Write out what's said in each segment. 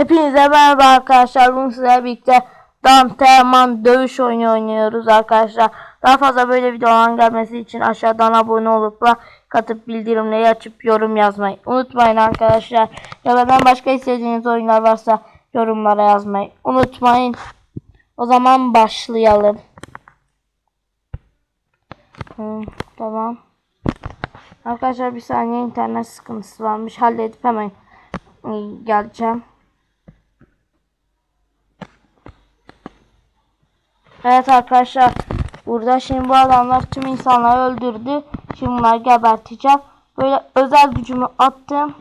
Hepinize merhaba arkadaşlar. Bugün sizlerle birlikte Danteman dövüş oyunu oynuyoruz arkadaşlar. Daha fazla böyle videoların gelmesi için aşağıdan abone olup da katıp bildirimleri açıp yorum yazmayı unutmayın arkadaşlar. Ya da ben başka istediğiniz oyunlar varsa yorumlara yazmayı unutmayın. O zaman başlayalım. Hmm, tamam. Arkadaşlar bir saniye internet sıkıntısı varmış. Halledip hemen e, geleceğim. Evet arkadaşlar burada şimdi bu adamlar tüm insanları öldürdü. Şimdi bunları geberteceğim. Böyle özel gücümü attım.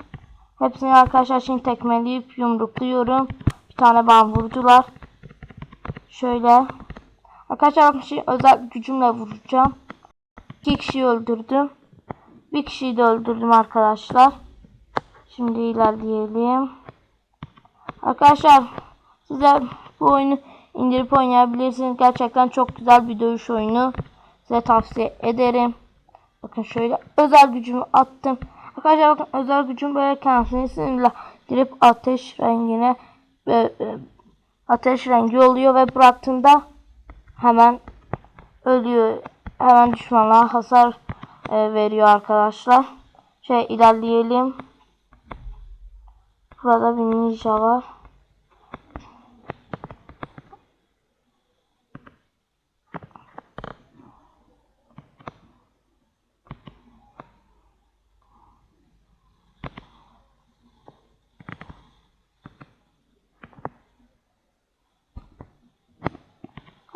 Hepsini arkadaşlar şimdi tekmeleyip yumrukluyorum. Bir tane bana vurdular. Şöyle. Arkadaşlar şimdi özel gücümle vuracağım. İki kişiyi öldürdüm. Bir kişiyi de öldürdüm arkadaşlar. Şimdi ilerleyelim. Arkadaşlar size bu oyunu indirip oynayabilirsiniz. Gerçekten çok güzel bir dövüş oyunu. Size tavsiye ederim. Bakın şöyle özel gücümü attım. Arkadaşlar bakın özel gücüm böyle kendisini sinirlendirip ateş rengine e, e, ateş rengi oluyor ve bıraktığında hemen ölüyor. Hemen düşmanlara hasar e, veriyor arkadaşlar. Şey ilerleyelim. Burada bir ninja var.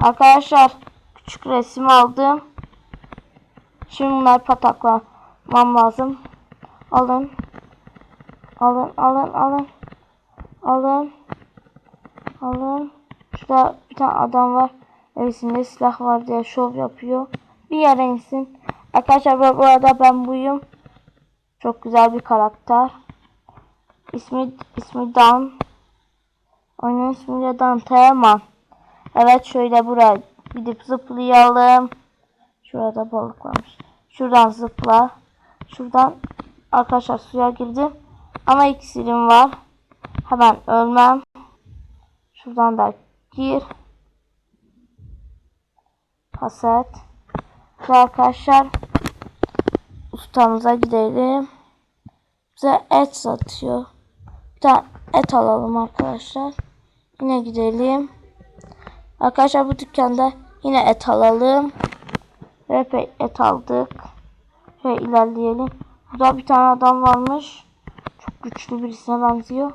Arkadaşlar küçük resim aldım. Şimdi bunları pataklamam lazım. Alın. Alın, alın, alın. Alın. Alın. Şurada bir tane adam var. Elisinde silah var diye şov yapıyor. Bir yere insin. Arkadaşlar bu arada ben buyum. Çok güzel bir karakter. İsmi ismi Dan. Oyunun ismi de Dan Teoman. Evet şöyle buraya gidip zıplayalım. Şurada balık varmış. Şuradan zıpla. Şuradan arkadaşlar suya girdim. Ama iksirim var. Hemen ölmem. Şuradan da gir. Kaset. Ve arkadaşlar ustamıza gidelim. Bize et satıyor. Bir tane et alalım arkadaşlar. Yine gidelim. Arkadaşlar bu dükkanda yine et alalım. Ve et aldık. Ve ilerleyelim. Burada bir tane adam varmış. Çok güçlü birisine benziyor.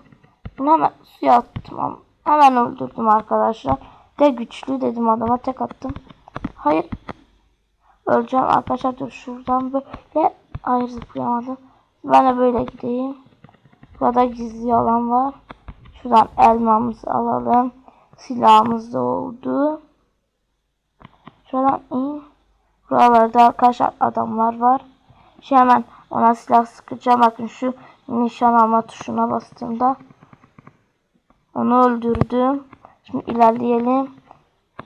Bunu hemen suya attım hemen öldürdüm arkadaşlar. De güçlü dedim adama tek attım. Hayır. Öleceğim arkadaşlar dur şuradan böyle. Hayır zıplayamadım. Ben de böyle gideyim. Burada gizli alan var. Şuradan elmamızı alalım. Silahımız da oldu. Şuradan in. Buralarda arkadaşlar adamlar var. Şimdi hemen ona silah sıkacağım. Bakın şu nişan alma tuşuna bastığımda onu öldürdüm. Şimdi ilerleyelim.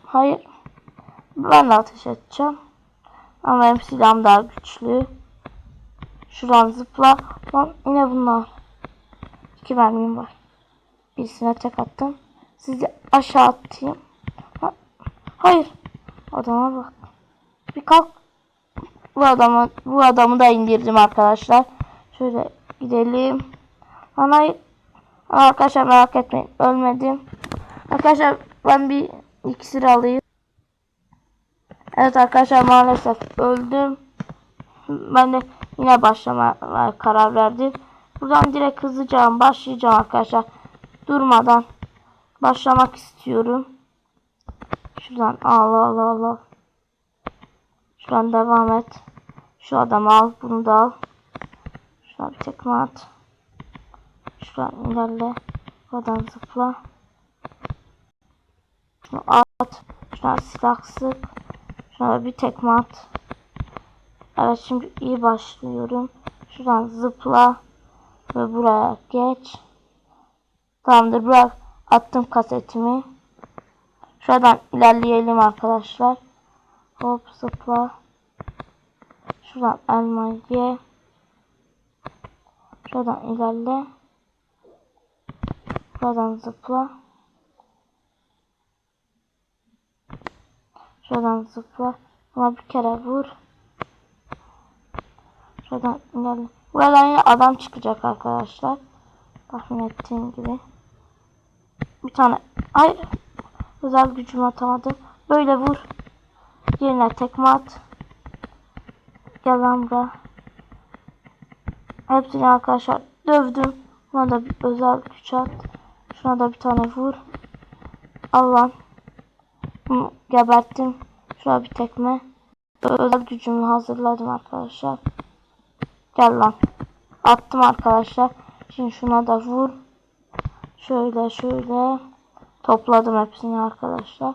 Hayır. Ben de ateş edeceğim. Ama benim silahım daha güçlü. Şuradan zıpla. Lan yine bunlar. İki mermim var. Birisine tek attım. Sizi aşağı atayım. Ha, hayır. Adama bak. Bir kalk. Bu adamı bu adamı da indirdim arkadaşlar. Şöyle gidelim. Ana arkadaşlar merak etmeyin. Ölmedim. Arkadaşlar ben bir iksir alayım. Evet arkadaşlar maalesef öldüm. Ben de yine başlamaya karar verdim. Buradan direkt hızlıca başlayacağım arkadaşlar. Durmadan başlamak istiyorum. Şuradan al al al al. Şuradan devam et. Şu adamı al. Bunu da al. Şuna bir tekme at. Şuradan ilerle. Buradan zıpla. Şunu at. Şuna silah sık. Şuna bir tekme at. Evet şimdi iyi başlıyorum. Şuradan zıpla. Ve buraya geç. Tamamdır bırak. Attım kasetimi. Şuradan ilerleyelim arkadaşlar. Hop zıpla. Şuradan elma ye. Şuradan ilerle. Şuradan zıpla. Şuradan zıpla. Ama bir kere vur. Şuradan ilerle. Buradan yine adam çıkacak arkadaşlar. Tahmin ettiğim gibi. Bir tane. Ay. Özel gücümü atamadım. Böyle vur. Yerine tekme at. Gel lan buraya. Hepsini arkadaşlar dövdüm. Buna da bir özel güç at. Şuna da bir tane vur. Al lan. Hı, Geberttim. Şuna bir tekme. Özel gücümü hazırladım arkadaşlar. Gel lan. Attım arkadaşlar. Şimdi şuna da vur. Şöyle şöyle. Topladım hepsini arkadaşlar.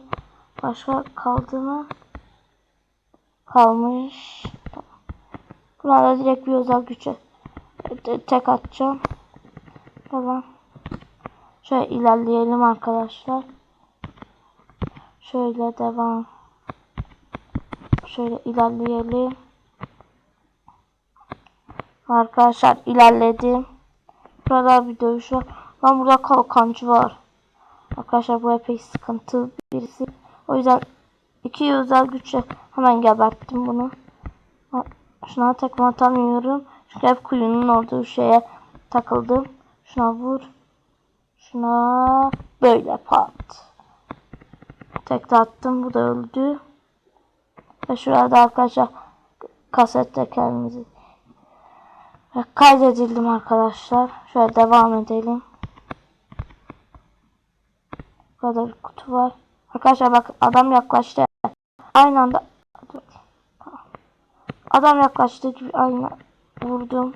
Başka kaldı mı? Kalmış. Tamam. Buna da direkt bir özel güce te- tek atacağım. Tamam. Şöyle ilerleyelim arkadaşlar. Şöyle devam. Şöyle ilerleyelim. Arkadaşlar ilerledim. Burada bir dövüş var. Lan burada kalkancı var. Arkadaşlar bu epey sıkıntı birisi. O yüzden iki özel güçle hemen geberttim bunu. Şuna tekme atamıyorum. Çünkü hep kuyunun olduğu şeye takıldım. Şuna vur. Şuna böyle pat. Tek de attım. Bu da öldü. Ve şurada arkadaşlar kaset tekerimizi kaydedildim arkadaşlar. Şöyle devam edelim. Bir kutu var. Arkadaşlar bak adam yaklaştı. Aynı anda adam yaklaştığı gibi aynı vurdum.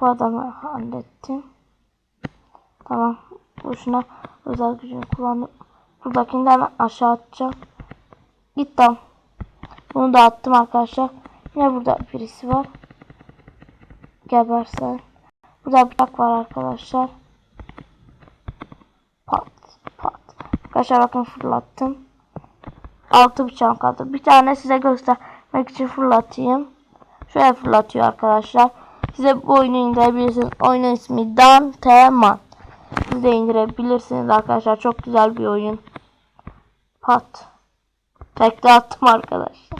Bu adamı hallettim. Tamam. Boşuna özel gücünü kullandım. Buradakini de hemen aşağı atacağım. Git tam. Bunu da attım arkadaşlar. Yine burada birisi var. Gebersen. Burada bıçak var arkadaşlar. Pat pat. Arkadaşlar bakın fırlattım. Altı bıçağım kaldı. Bir tane size göstermek için fırlatayım. Şöyle fırlatıyor arkadaşlar. Size bu oyunu indirebilirsiniz. Oyunun ismi Danteman. Siz de indirebilirsiniz arkadaşlar. Çok güzel bir oyun. Pat. Tekrar attım arkadaşlar.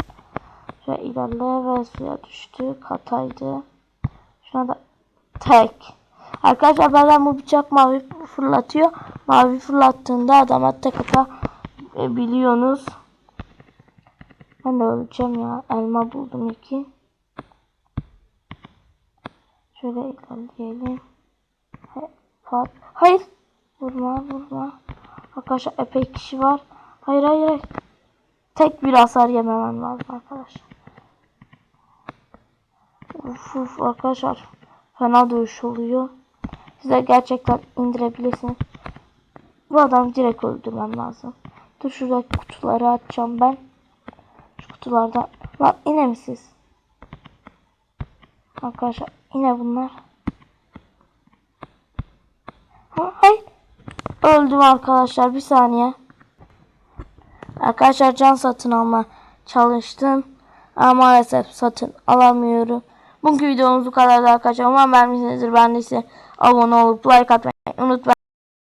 Şöyle ilerle ve suya düştü. Kataydı. Şuna da tek. Arkadaşlar bazen bu bıçak mavi fırlatıyor. Mavi fırlattığında adama tek ata e, biliyorsunuz. Ben de öleceğim ya. Elma buldum iki. Şöyle ilerleyelim. Pat. Hayır. Vurma vurma. Arkadaşlar epey kişi var. Hayır hayır hayır. Tek bir hasar yememem lazım arkadaşlar. Uf, uf arkadaşlar. Fena dövüş oluyor. Size gerçekten indirebilirsiniz. Bu adamı direkt öldürmem lazım. Dur şuradaki kutuları açacağım ben. Şu kutulardan. Lan yine mi siz? Arkadaşlar yine bunlar. Ha, hayır. Öldüm arkadaşlar bir saniye. Arkadaşlar can satın alma çalıştım. Ama maalesef satın alamıyorum. Bugünkü videomuz bu kadardı arkadaşlar. Umarım beğenmişsinizdir. Ben de size abone olup like atmayı unutmayın.